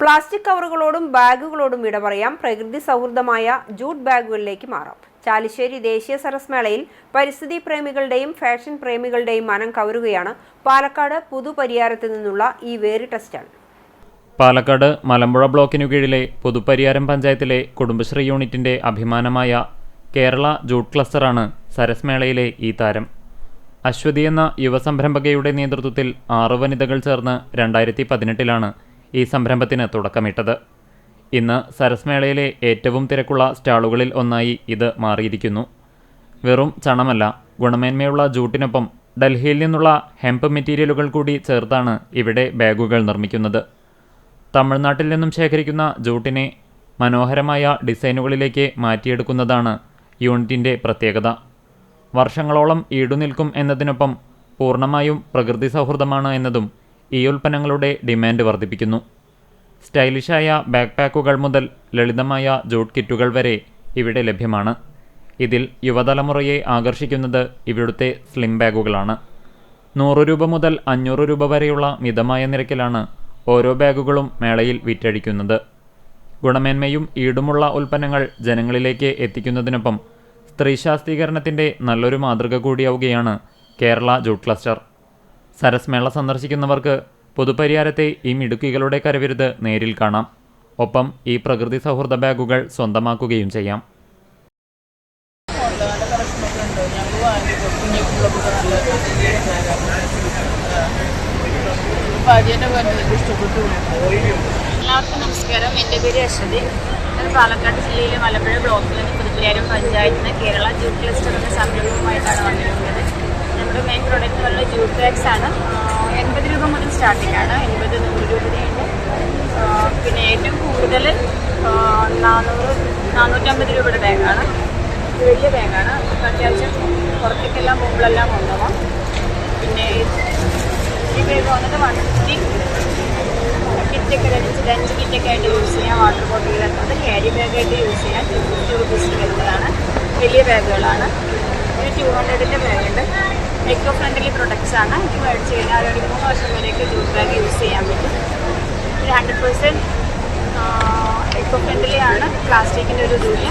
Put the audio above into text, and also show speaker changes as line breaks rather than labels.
Plastic കവറുകളോടും ബാഗുകളോടും വിട പറയാം പ്രകൃതി സൗഹൃദമായ ജൂട്ട് ബാഗുകളിലേക്ക് മാറാം. ചാലിശ്ശേരി ദേശീയ സരസ് മേളയിൽ പരിസ്ഥിതി പ്രേമികളുടെയും ഫാഷൻ പ്രേമികളുടെയും മനം കവരുകയാണ് പാലക്കാട് പുതുപരിയാരത്ത് നിന്നുള്ള ഈ വേറിട്ട സ്റ്റാൾ
പാലക്കാട് മലമ്പുഴ ബ്ലോക്കിനു കീഴിലെ പുതുപരിയാരം പഞ്ചായത്തിലെ കുടുംബശ്രീ യൂണിറ്റിന്റെ അഭിമാനമായ കേരള ജൂട്ട് ക്ലസ്റ്ററാണ് സരസ് മേളയിലെ ഈ താരം. അശ്വതി എന്ന യുവസംരംഭകയുടെ നേതൃത്വത്തിൽ ആറ് വനിതകൾ ചേർന്ന് രണ്ടായിരത്തി പതിനെട്ടിലാണ് ഈ സംരംഭത്തിന് തുടക്കമിട്ടത്. ഇന്ന് സരസ്മേളയിലെ ഏറ്റവും തിരക്കുള്ള സ്റ്റാളുകളിൽ ഒന്നായി ഇത് മാറിയിരിക്കുന്നു. വെറും ചണമല്ല ഗുണമേന്മയുള്ള ജൂട്ടിനൊപ്പം ഡൽഹിയിൽ നിന്നുള്ള ഹെംപ് മെറ്റീരിയലുകൾ കൂടി ചേർത്താണ് ഇവിടെ ബാഗുകൾ നിർമ്മിക്കുന്നത്. തമിഴ്നാട്ടിൽ നിന്നും ശേഖരിക്കുന്ന ജൂട്ടിനെ മനോഹരമായ ഡിസൈനുകളിലേക്ക് മാറ്റിയെടുക്കുന്നതാണ് യൂണിറ്റിന്റെ പ്രത്യേകത. വർഷങ്ങളോളം ഈടുനിൽക്കും എന്നതിനൊപ്പം പൂർണമായും പ്രകൃതി സൗഹൃദമാണ് എന്നതും ഈ ഉൽപ്പന്നങ്ങളുടെ ഡിമാൻഡ് വർദ്ധിപ്പിക്കുന്നു. സ്റ്റൈലിഷായ ബാക്ക് പാക്കുകൾ മുതൽ ലളിതമായ ജൂട്ട് കിറ്റുകൾ വരെ ഇവിടെ ലഭ്യമാണ്. ഇതിൽ യുവതലമുറയെ ആകർഷിക്കുന്നത് ഇവിടുത്തെ സ്ലിം ബാഗുകളാണ്. നൂറ് രൂപ മുതൽ അഞ്ഞൂറ് രൂപ വരെയുള്ള മിതമായ നിരക്കിലാണ് ഓരോ ബാഗുകളും മേളയിൽ വിറ്റഴിക്കുന്നത്. ഗുണമേന്മയും ഈടുമുള്ള ഉൽപ്പന്നങ്ങൾ ജനങ്ങളിലേക്ക് എത്തിക്കുന്നതിനൊപ്പം സ്ത്രീ ശാക്തീകരണത്തിന്റെ നല്ലൊരു മാതൃക കൂടിയാവുകയാണ് കേരള ജൂട്ട് ക്ലസ്റ്റർ. സരസ് മേള സന്ദർശിക്കുന്നവർക്ക് പുതുപരിയാരത്തെ ഈ മിടുക്കികളുടെ കരവിരുത് നേരിൽ കാണാം. ഒപ്പം ഈ പ്രകൃതി സൗഹൃദ ബാഗുകൾ സ്വന്തമാക്കുകയും ചെയ്യാം.
എല്ലാവർക്കും നമസ്കാരം. എന്റെ പേര് അശ്വതി. ഞാൻ പാലക്കാട് ജില്ലയിലെ മലമ്പുഴ നിന്ന് പുതുപ്പരിയാരം പഞ്ചായത്തിന് കേരള ജൂട്ട് ക്ലസ്റ്ററിന്റെ സംരംഭം നമ്മുടെ ജ്യൂസ് ബാഗ്സ് ആണ്. എൺപത് രൂപ മുതൽ സ്റ്റാർട്ടിംഗ് ആണ്. എൺപത് നൂറ് രൂപ വരെയുണ്ട് പിന്നെ ഏറ്റവും കൂടുതൽ നാനൂറ് നാനൂറ്റമ്പത് രൂപയുടെ ബാഗാണ് വലിയ ബാഗാണ് അത്യാവശ്യം പുറത്തേക്കെല്ലാം മുമ്പിലെല്ലാം കൊണ്ടുപോകാം. പിന്നെ ഈ ബാഗ് വന്നിട്ട് വൺ ഫിഫ്റ്റി കിറ്റൊക്കെ ലഞ്ച് അഞ്ച് കിറ്റൊക്കെ ആയിട്ട് യൂസ് ചെയ്യാം. വാട്ടർ ബോട്ടിലൊക്കെ അത് ക്യാരി ബാഗായിട്ട് യൂസ് ചെയ്യാം. ടു ഫിഫ്റ്റി റുപ്പീസിൽ വരുന്നതാണ്. വലിയ ബാഗുകളാണ്. ഒരു ടു ഹൺഡ്രഡിന്റെ ബാഗുണ്ട്. എക്കോ ഫ്രണ്ട്ലി പ്രൊഡക്ട്സ് ആണ്. ഇത് മേടിച്ച് കഴിഞ്ഞാൽ ഒരു മൂന്ന് വർഷം വരെയൊക്കെ ജൂട്ട് ബാഗ് യൂസ് ചെയ്യാൻ പറ്റും. ഒരു ഹൺഡ്രഡ് പെർസെന്റ് എക്കോ ഫ്രണ്ട്ലി ആണ്. പ്ലാസ്റ്റിക്കിന്റെ ഒരു ഇതുമില്ല